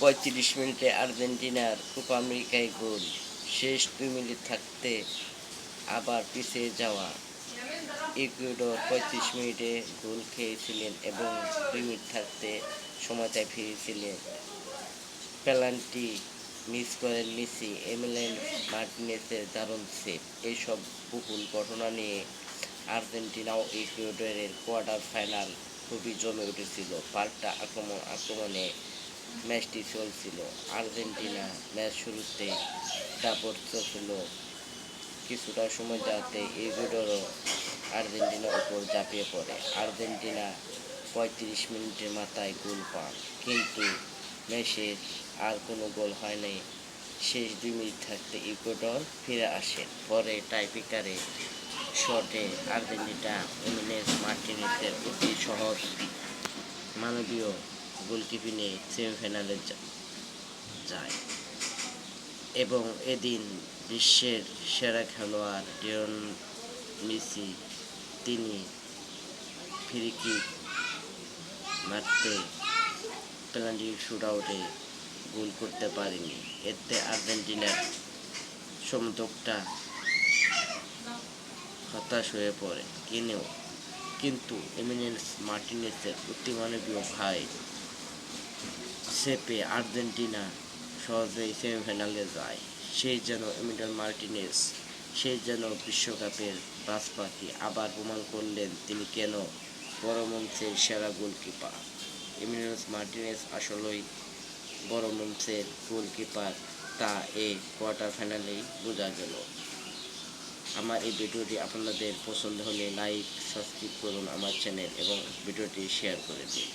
পঁয়ত্রিশ মিনিটে আর্জেন্টিনার কোপা আমেরিকায় গোল। শেষ দুই মিনিট থাকতে আবার পিছিয়ে যাওয়া। ইকুয়েডর পঁয়ত্রিশ মিনিটে গোল খেয়েছিলেন এবং দুই মিনিট থাকতে সময়টায় ফিরেছিলেন। পেনাল্টি মিস করেন মিসি, এমিলেন মার্টিনেসের দারুণ সেভ। এইসব বহুল ঘটনা নিয়ে আর্জেন্টিনা ও ইকুয়েডরের কোয়ার্টার ফাইনাল খুবই জমে উঠেছিল। পাল্টা আক্রমণ আক্রমণে ম্যাচটি চলছিল। আর্জেন্টিনা ম্যাচ শুরুতে দাপট চলছিল। কিছুটা সময় যাতে ইকুয়েডরও আর্জেন্টিনার উপর ঝাঁপিয়ে পড়ে। আর্জেন্টিনা পঁয়ত্রিশ মিনিটের মাথায় গোল পান, কিন্তু ম্যাচের আর কোনো গোল হয় নাই। শেষ দুই মিনিট থাকতে ইকুয়েডর ফিরে আসেন পরে টাইপিকারে শটে আর্জেন্টিনা, এমিনেস মার্টিনেসের অতি সহজ মানবীয় গোলকিপিংয়ে সেমিফাইনালে যায়। এবং এদিন বিশ্বের সেরা খেলোয়াড় ডিয়ন মেসি, তিনি ফ্রিকিক মারতে পেনাল্টি শুট আউটে গোল করতে পারেনি। এতে আর্জেন্টিনার সমর্থকটা হতাশ হয়ে পড়ে। কিনেও, কিন্তু এমিনেন্স মার্টিনেসের অতিমানবীয় ভাই সেপে আর্জেন্টিনা সহজেই সেমিফাইনালে যায়। সেই যেন এমিডাল মার্টিনেস সেই যেন বিশ্বকাপের রাজপাখি আবার প্রমাণ করলেন তিনি কেন বড় মঞ্চের সেরা গোলকিপার। এমিনেন্স মার্টিনেস আসলেই বড় মঞ্চের গোলকিপার, তা এই কোয়ার্টার ফাইনালেই বোঝা গেল। আমার এই ভিডিওটি আপনাদের পছন্দ হলে লাইক, সাবস্ক্রাইব করুন আমার চ্যানেল এবং ভিডিওটি শেয়ার করে দিন।